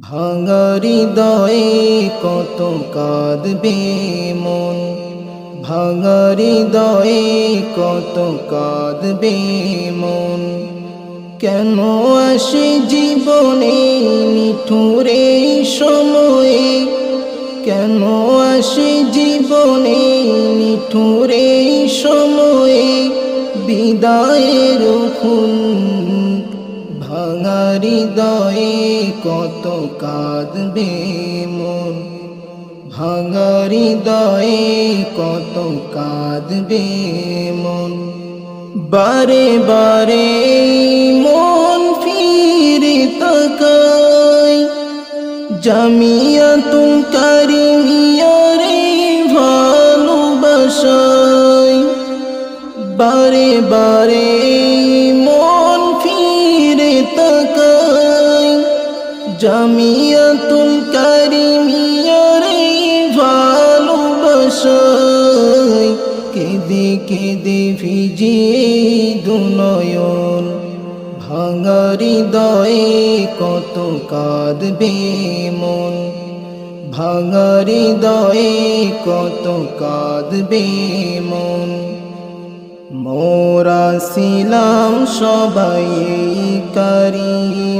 ভাঙারি দয়ে কত কাঁদবে মন? ভাঙারি দয়ে কত কাঁদবে মন? কেন আসে জীবনে নিঠুরে সময়ে? কেন আসে জীবনে নিঠুরে সময়ে? বিদায়ের খুন ভাঙারি দয়ে কত কাঁদবে মন? ভাঙারি দয়ে কত কাঁদবে মন? বারে বারে মন ফিরে তাকায়। জামিয়া তুম কারিমিয়ারে ভালোবাসায়। বারে বারে জামিয়া তুম কারিমিয়ারে ভালোবাসায়। কেঁদে কেঁদে ভিজিয়ে দুনয়ন ভাঙারি দয়ে কত কাঁদবে মন। ভাঙারি দয়ে কত কাঁদবে মন। মোরা ছিলাম সবাই কারিমিয়াই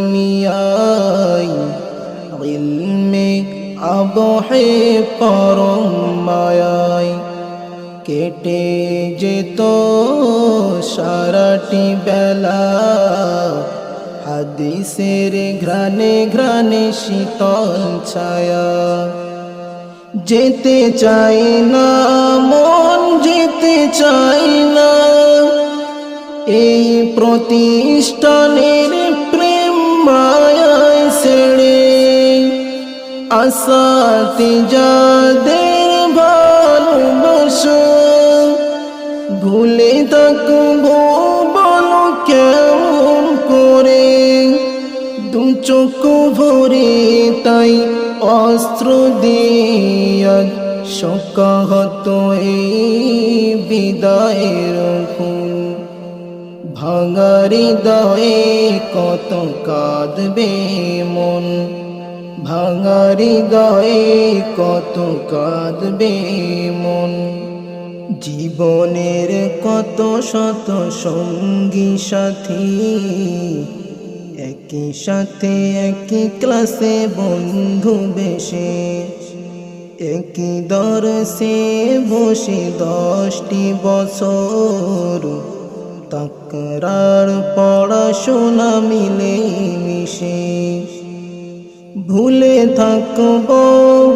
ইলমে আবহে পরম মায়াই। কেটে যেত সারাটি বেলা। হাদিসের ঘ্রাণে ঘ্রাণে শীতল ছায়া। যেতে চাই না, মন যেতে চাই না। এই প্রতিষ্ঠানের আসাতে যাদের ভালোবাসা, ভুলে থাকব বলো কেমন করে? দু চোখ ভরে তাই অস্ত্র দিয়ে শকাহত এই বিদায়ের খুন ভাঙারি দয়ে কত কাঁদবে মন। ভাঙারি দয়ে কত কাঁদবে মন। জীবনের কত শত সঙ্গী সাথী, একই সাথে একই ক্লাসে বন্ধু বেশে। একই দরসে বসে দশটি বছর, তাকরার পড়াশোনা মিলে মিশে ভুলে থাকব,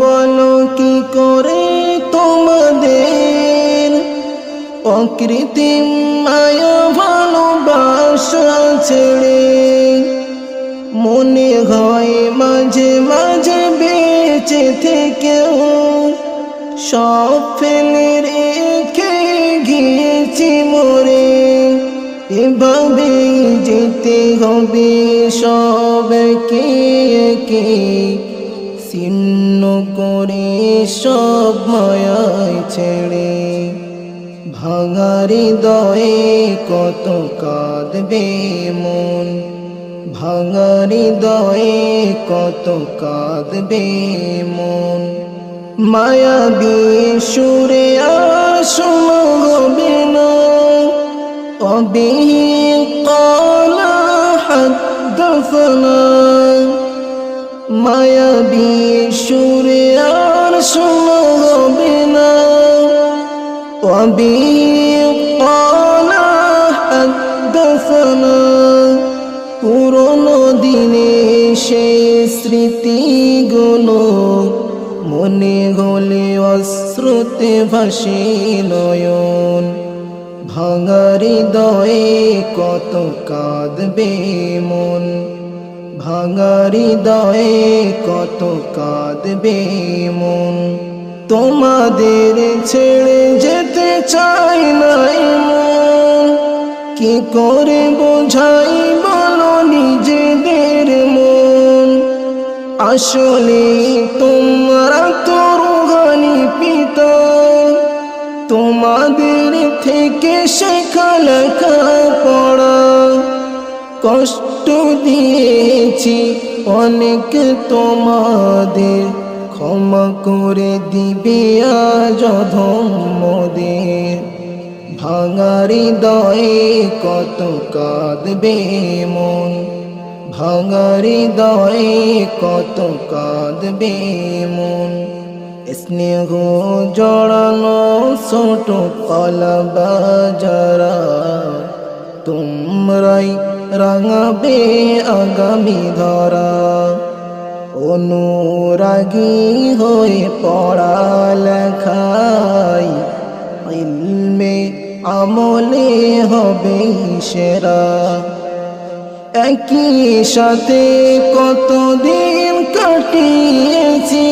বলো কি করে তোমাদের? অকৃত্রিম মায়া ভালোবাসা ছেড়ে মনে হয় মাঝে মাঝে বেঁচে থেকেও সব ফেলে রেখে গিয়েছি মরে। এভাবে যেতে হবে? সব কে ছিন্ন করে সব মায়ায় ছেড়ে। ভাঙারি দয়ে কত কাঁদবে মন? ভাঙারি দয়ে কত কাঁদবে মন? মায়াবী সুরে আসম হবে না অবিহি কলা দফনা মায়াবী সুরে আর শোনা হবে না। কবি কলা দফনা। পুরনো দিনে সেই স্মৃতিগুলো মনে হলে অশ্রুতে ভাসে নয়ন। ভাঙারি দয়ে কত কাঁদবে মন। ভাঙারি দয়ে কত কাঁদবে মন। তোমাদের ছেড়ে যেতে চাই নাই মন। কি করে বোঝাই বলো নিজেদের মন। আসলে তোমরা তো রুহানি পিতা। তোমাদের থেকে শেখা লেখা পড়া কষ্ট দিয়েছি অনেক তোমাদের। ক্ষমা করে দিবে আজ ধম্মদের ভাঙারি দয়ে কত কাঁদবে মন। ভাঙারি দয়ে কত কাঁদবে মন। স্নেহ জড়ানো ছোট কলবা যারা তোমরাই রাঙাবে আগামী ধরা। অনুরাগী হয়ে পড়া লেখাই ইলমে আমলে হবে সেরা। একই সাথে কতদিন কাটিয়েছি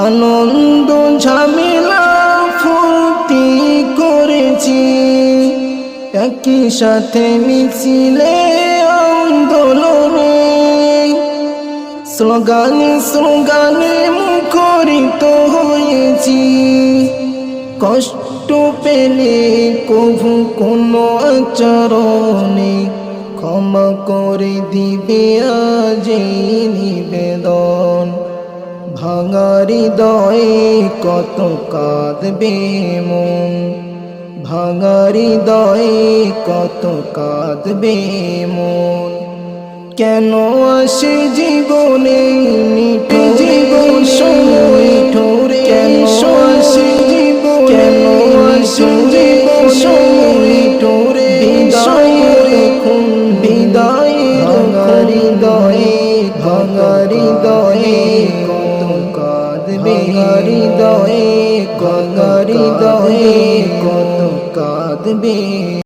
আনন্দ ঝামেলা ফুর্তি করেছি। একই সাথে মিছিলে আন্দোলনে স্লোগানে স্লোগানে মুখরিত হয়েছি। কষ্ট পেলে কভু কোনো আচরণে ক্ষমা করে দিবে আজ নিবেদন। ভাঙারি দয়ে কত কাঁদবে মন। ভাঙারি দয়ে কত কাঁদবে মন। কেন আসে জীবনে মিটে জীবন সময় ঠোরে কেন আসে জীবন কেন আসে জীবন সময় ঠোরে বিদায়ের খুন বিদায়ের ভাঙারি দয়ে ভাঙারি দয়ে ভাঙারি দয়ে ভাঙারি দয়ে কত কাঁদবে।